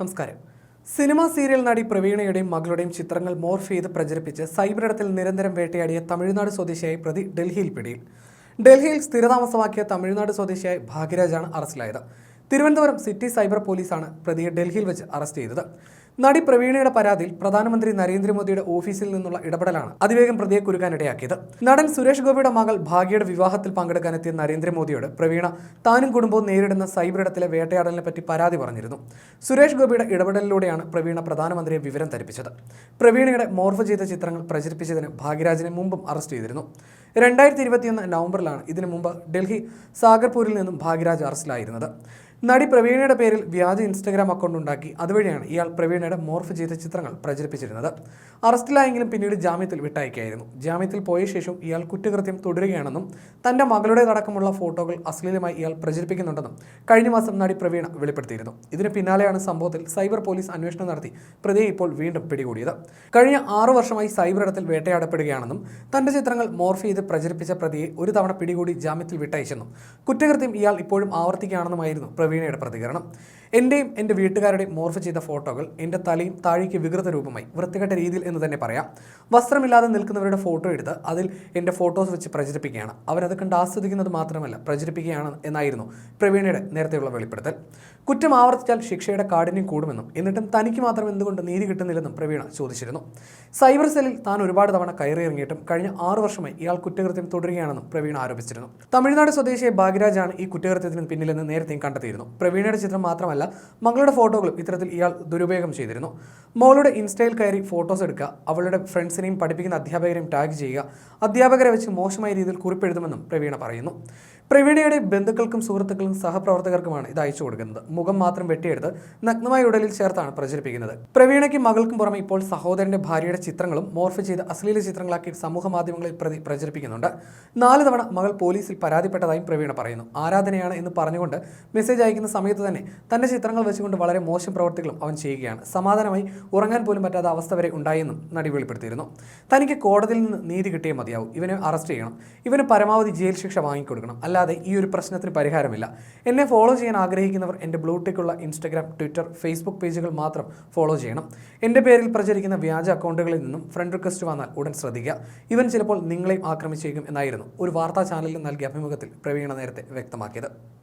നമസ്കാരം. Cinema serial നടി പ്രവീണയുടെയും മകളുടെയും ചിത്രങ്ങൾ മോർഫ് ചെയ്ത് പ്രചരിപ്പിച്ച് സൈബറിടത്തിൽ നിരന്തരം വേട്ടയാടിയ തമിഴ്നാട് സ്വദേശിയായ പ്രതി ഡൽഹിയിൽ പിടിയിൽ. ഡൽഹിയിൽ സ്ഥിരതാമസമാക്കിയ തമിഴ്നാട് സ്വദേശിയായ ഭാഗ്യരാജാണ് അറസ്റ്റിലായത്. തിരുവനന്തപുരം സിറ്റി സൈബർ പോലീസാണ് പ്രതിയെ ഡൽഹിയിൽ വെച്ച് അറസ്റ്റ് ചെയ്തത്. നടി പ്രവീണയുടെ പരാതിയിൽ പ്രധാനമന്ത്രി നരേന്ദ്രമോദിയുടെ ഓഫീസിൽ നിന്നുള്ള ഇടപെടലാണ് അതിവേഗം പ്രതിയെ കുരുക്കാനിടയാക്കിയത് നടൻ സുരേഷ് ഗോപിയുടെ മകൾ ഭാഗ്യയുടെ വിവാഹത്തിൽ പങ്കെടുക്കാനെത്തിയ നരേന്ദ്രമോദിയോട് പ്രവീണ താനും കുടുംബവും നേരിടുന്ന സൈബർ ഇടത്തിലെ വേട്ടയാടലിനെ പറ്റി പരാതി പറഞ്ഞിരുന്നു. സുരേഷ് ഗോപിയുടെ ഇടപെടലിലൂടെയാണ് പ്രവീണ പ്രധാനമന്ത്രിയെ വിവരം ധരിപ്പിച്ചത്. പ്രവീണയുടെ മോർഫ് ചെയ്ത ചിത്രങ്ങൾ പ്രചരിപ്പിച്ചതിന് ഭാഗ്യരാജിനെ മുമ്പും അറസ്റ്റ് ചെയ്തിരുന്നു. രണ്ടായിരത്തി ഇരുപത്തിയൊന്ന് നവംബറിലാണ് ഇതിനു മുമ്പ് ഡൽഹി സാഗർപൂരിൽ നിന്നും ഭാഗ്യരാജ് അറസ്റ്റിലായിരുന്നത്. നടി പ്രവീണയുടെ പേരിൽ വ്യാജ ഇൻസ്റ്റഗ്രാം അക്കൗണ്ട് ഉണ്ടാക്കി. അതുവഴിയാണ് ഇയാൾ പ്രവീണയുടെ മോർഫ് ചെയ്ത ചിത്രങ്ങൾ പ്രചരിപ്പിച്ചിരുന്നത്. അറസ്റ്റിലായെങ്കിലും പിന്നീട് ജാമ്യത്തിൽ വിട്ടയക്കായിരുന്നു ജാമ്യത്തിൽ പോയ ശേഷം ഇയാൾ കുറ്റകൃത്യം തുടരുകയാണെന്നും തന്റെ മകളുടേതടക്കമുള്ള ഫോട്ടോകൾ അശ്ലീലമായി ഇയാൾ പ്രചരിപ്പിക്കുന്നുണ്ടെന്നും കഴിഞ്ഞ മാസം നടി പ്രവീണ വെളിപ്പെടുത്തിയിരുന്നു. ഇതിന് പിന്നാലെയാണ് സംഭവത്തിൽ സൈബർ പോലീസ് അന്വേഷണം നടത്തി പ്രതിയെ ഇപ്പോൾ വീണ്ടും പിടികൂടിയത്. കഴിഞ്ഞ ആറു വർഷമായി സൈബർ ഇടത്തിൽ വേട്ടയാടപ്പെടുകയാണെന്നും തന്റെ ചിത്രങ്ങൾ മോർഫ് ചെയ്ത് പ്രചരിപ്പിച്ച പ്രതിയെ ഒരു തവണ പിടികൂടി ജാമ്യത്തിൽ വിട്ടയച്ചെന്നും കുറ്റകൃത്യം ഇയാൾ ഇപ്പോഴും ആവർത്തിക്കുകയാണെന്നുമായിരുന്നു പ്രവീണയുടെ പ്രതികരണം. എന്റെയും എന്റെ വീട്ടുകാരുടെയും മോർഫ് ചെയ്ത ഫോട്ടോകൾ എന്റെ തലയും താഴേക്ക് വികൃത രൂപമായി വൃത്തികെട്ട രീതിയിൽ എന്ന് തന്നെ പറയാം. വസ്ത്രമില്ലാതെ നിൽക്കുന്നവരുടെ ഫോട്ടോ എടുത്ത് അതിൽ എന്റെ ഫോട്ടോസ് വെച്ച് പ്രചരിപ്പിക്കുകയാണ്. അവരത് കണ്ട് ആസ്വദിക്കുന്നത് മാത്രമല്ല പ്രചരിപ്പിക്കുകയാണ് എന്നായിരുന്നു പ്രവീണയുടെ നേരത്തെയുള്ള വെളിപ്പെടുത്തൽ. കുറ്റം ആവർത്തിച്ചാൽ ശിക്ഷയുടെ കാഠിന്യം കൂടുമെന്നും എന്നിട്ടും തനിക്ക് മാത്രം എന്തുകൊണ്ട് നീതി കിട്ടുന്നില്ലെന്നും പ്രവീണ ചോദിച്ചിരുന്നു. സൈബർ സെല്ലിൽ താൻ ഒരുപാട് തവണ കയറിയിറങ്ങിയിട്ടും കഴിഞ്ഞ ആറു വർഷമായി ഇയാൾ കുറ്റകൃത്യം തുടരുകയാണെന്നും പ്രവീണ ആരോപിച്ചിരുന്നു. തമിഴ്നാട് സ്വദേശിയായ ഭാഗ്യരാജാണ് ഈ കുറ്റകൃത്യത്തിന് പിന്നിലെന്ന് നേരത്തെയും കണ്ടെത്തിയിരുന്നു. പ്രവീണയുടെ ചിത്രം മാത്രമല്ല മകളുടെ ഫോട്ടോകളും ഇത്തരത്തിൽ ഇയാൾ ദുരുപയോഗം ചെയ്തിരുന്നു. മോളുടെ ഇൻസ്റ്റയിൽ കയറി ഫോട്ടോസ് എടുക്കുക അവളുടെ ഫ്രണ്ട്സിനെയും പഠിപ്പിക്കുന്ന അധ്യാപകരെയും ടാഗ് ചെയ്യുക അധ്യാപകരെ വെച്ച് മോശമായ രീതിയിൽ കുറിപ്പെഴുതുമെന്നും പ്രവീണ പറയുന്നു. പ്രവീണയുടെ ബന്ധുക്കൾക്കും സുഹൃത്തുക്കൾക്കും സഹപ്രവർത്തകർക്കുമാണ് ഇത് അയച്ചു കൊടുക്കുന്നത്. മുഖം മാത്രം വെട്ടിയെടുത്ത് നഗ്നമായ ഉടലിൽ ചേർത്താണ് പ്രചരിപ്പിക്കുന്നത്. പ്രവീണയ്ക്കും മകൾക്കും പുറമെ ഇപ്പോൾ സഹോദരന്റെ ഭാര്യയുടെ ചിത്രങ്ങളും മോർഫ് ചെയ്ത് അശ്ലീല ചിത്രങ്ങളാക്കി സമൂഹ മാധ്യമങ്ങളിൽ പ്രതി പ്രചരിപ്പിക്കുന്നുണ്ട്. നാല് തവണ മകൾ പോലീസിൽ പരാതിപ്പെട്ടതായും പ്രവീണ പറയുന്നു. ആരാധനയാണ് എന്ന് പറഞ്ഞുകൊണ്ട് മെസ്സേജ് അയക്കുന്ന സമയത്ത് തന്നെ തന്റെ ചിത്രങ്ങൾ വെച്ചുകൊണ്ട് വളരെ മോശം പ്രവർത്തികളും അവൻ ചെയ്യുകയാണ്. സമാധാനമായി ഉറങ്ങാൻ പോലും പറ്റാത്ത അവസ്ഥ വരെ ഉണ്ടായെന്നും നടി വെളിപ്പെടുത്തിയിരുന്നു. തനിക്ക് കോടതിയിൽ നിന്ന് നീതി കിട്ടിയേ മതിയാവും. ഇവനെ അറസ്റ്റ് ചെയ്യണം. ഇവന് പരമാവധി ജയിൽ ശിക്ഷ വാങ്ങിക്കൊടുക്കണം. അല്ലാതെ ഈ ഒരു പ്രശ്നത്തിന് പരിഹാരമില്ല. എന്നെ ഫോളോ ചെയ്യാൻ ആഗ്രഹിക്കുന്നവർ എന്റെ ബ്ലൂടെക്കുള്ള ഇൻസ്റ്റഗ്രാം ട്വിറ്റർ ഫേസ്ബുക്ക് പേജുകൾ മാത്രം ഫോളോ ചെയ്യണം. എന്റെ പേരിൽ പ്രചരിക്കുന്ന വ്യാജ അക്കൗണ്ടുകളിൽ നിന്നും ഫ്രണ്ട് റിക്വസ്റ്റ് വന്നാൽ ഉടൻ ശ്രദ്ധിക്കുക. ഇവൻ ചിലപ്പോൾ നിങ്ങളെയും ആക്രമിച്ചേക്കും എന്നായിരുന്നു ഒരു വാർത്താ ചാനലിൽ നൽകിയ അഭിമുഖത്തിൽ പ്രവീണ നേരത്തെ വ്യക്തമാക്കിയത്.